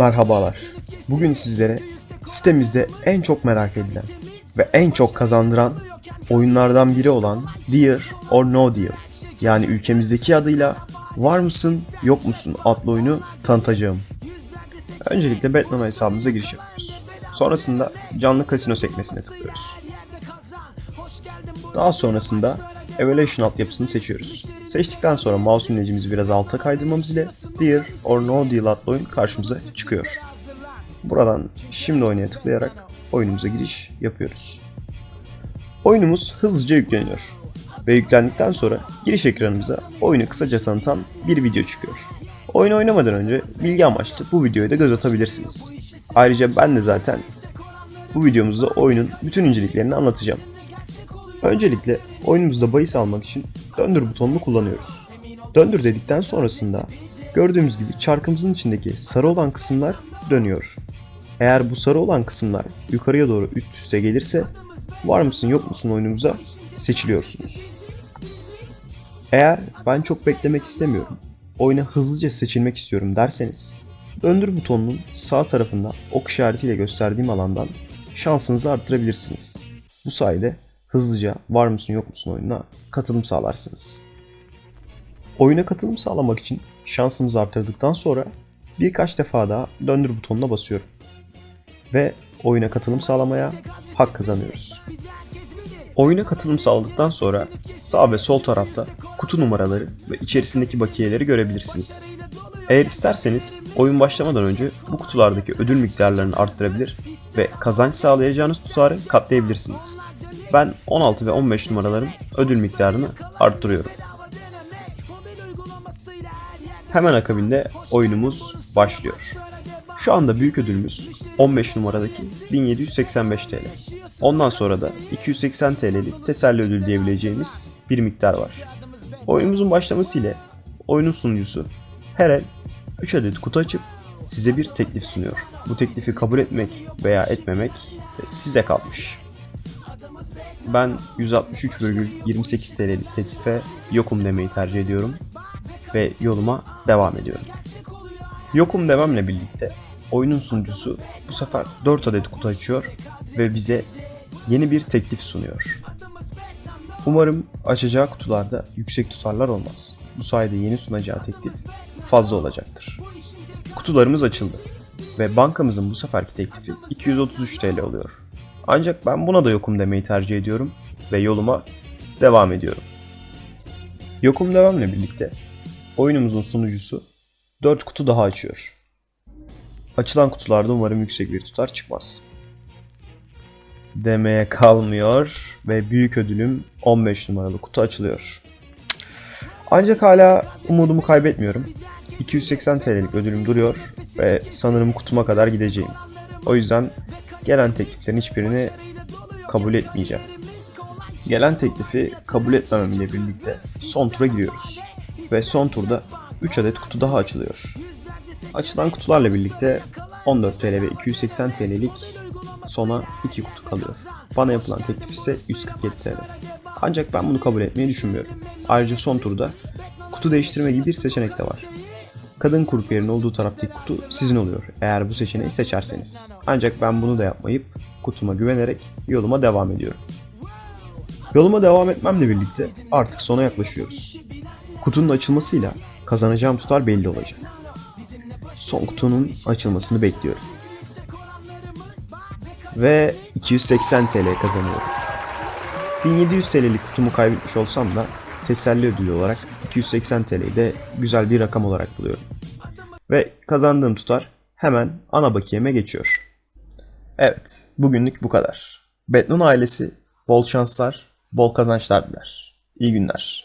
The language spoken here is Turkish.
Merhabalar. Bugün sizlere sitemizde en çok merak edilen ve en çok kazandıran oyunlardan biri olan Deal or No Deal yani ülkemizdeki adıyla Var mısın yok musun adlı oyunu tanıtacağım. Öncelikle Batman hesabımıza giriş yapıyoruz. Sonrasında canlı kasino sekmesine tıklıyoruz. Daha sonrasında Evaluation altyapısını seçiyoruz. Seçtikten sonra mouse imlecimizi biraz alta kaydırmamız ile Deal or No Deal adlı oyun karşımıza çıkıyor. Buradan şimdi oynaya tıklayarak oyunumuza giriş yapıyoruz. Oyunumuz hızlıca yükleniyor ve yüklendikten sonra giriş ekranımıza oyunu kısaca tanıtan bir video çıkıyor. Oyunu oynamadan önce bilgi amaçlı bu videoya da göz atabilirsiniz. Ayrıca ben de zaten bu videomuzda oyunun bütün inceliklerini anlatacağım. Öncelikle oyunumuzda bahis almak için döndür butonunu kullanıyoruz. Döndür dedikten sonrasında gördüğümüz gibi çarkımızın içindeki sarı olan kısımlar dönüyor. Eğer bu sarı olan kısımlar yukarıya doğru üst üste gelirse var mısın yok musun oyunumuza seçiliyorsunuz. Eğer ben çok beklemek istemiyorum, oyuna hızlıca seçilmek istiyorum derseniz döndür butonunun sağ tarafında ok işaretiyle gösterdiğim alandan şansınızı arttırabilirsiniz. Bu sayede hızlıca var mısın yok musun oyununa katılım sağlarsınız. Oyuna katılım sağlamak için şansımızı arttırdıktan sonra birkaç defa daha döndür butonuna basıyorum. Ve oyuna katılım sağlamaya hak kazanıyoruz. Oyuna katılım sağladıktan sonra sağ ve sol tarafta kutu numaraları ve içerisindeki bakiyeleri görebilirsiniz. Eğer isterseniz oyun başlamadan önce bu kutulardaki ödül miktarlarını arttırabilir ve kazanç sağlayacağınız tutarı katlayabilirsiniz. Ben 16 ve 15 numaraların ödül miktarını arttırıyorum. Hemen akabinde oyunumuz başlıyor. Şu anda büyük ödülümüz 15 numaradaki 1785 TL. Ondan sonra da 280 TL'lik teselli ödül diyebileceğimiz bir miktar var. Oyunumuzun başlaması ile oyunun sunucusu her el 3 adet kutu açıp size bir teklif sunuyor. Bu teklifi kabul etmek veya etmemek size kalmış. Ben 163,28 TL'lik teklife yokum demeyi tercih ediyorum ve yoluma devam ediyorum. Yokum dememle birlikte oyunun sunucusu bu sefer 4 adet kutu açıyor ve bize yeni bir teklif sunuyor. Umarım açacağı kutularda yüksek tutarlar olmaz. Bu sayede yeni sunacağı teklif fazla olacaktır. Kutularımız açıldı ve bankamızın bu seferki teklifi 233 TL oluyor. Ancak ben buna da yokum demeyi tercih ediyorum ve yoluma devam ediyorum. Yokum devamla birlikte oyunumuzun sunucusu 4 kutu daha açıyor. Açılan kutularda umarım yüksek bir tutar çıkmaz. Demeye kalmıyor ve büyük ödülüm 15 numaralı kutu açılıyor. Ancak hala umudumu kaybetmiyorum. 280 TL'lik ödülüm duruyor ve sanırım kutuma kadar gideceğim. O yüzden gelen tekliflerin hiçbirini kabul etmeyeceğim. Gelen teklifi kabul etmemem ile birlikte son tura giriyoruz. Ve son turda 3 adet kutu daha açılıyor. Açılan kutularla birlikte 14 TL ve 280 TL'lik sona 2 kutu kalıyor. Bana yapılan teklif ise 147 TL. Ancak ben bunu kabul etmeyi düşünmüyorum. Ayrıca son turda kutu değiştirme gibi bir seçenek de var. Kadın kurpiyerin olduğu taraftaki kutu sizin oluyor eğer bu seçeneği seçerseniz. Ancak ben bunu da yapmayıp kutuma güvenerek yoluma devam ediyorum. Yoluma devam etmemle birlikte artık sona yaklaşıyoruz. Kutunun açılmasıyla kazanacağım tutar belli olacak. Son kutunun açılmasını bekliyorum. Ve 280 TL kazanıyorum. 1700 TL'lik kutumu kaybetmiş olsam da teselli ödülü olarak 280 TL'yi de güzel bir rakam olarak buluyorum. Ve kazandığım tutar hemen ana bakiyeme geçiyor. Evet, bugünlük bu kadar. Betnon ailesi bol şanslar, bol kazançlar diler. İyi günler.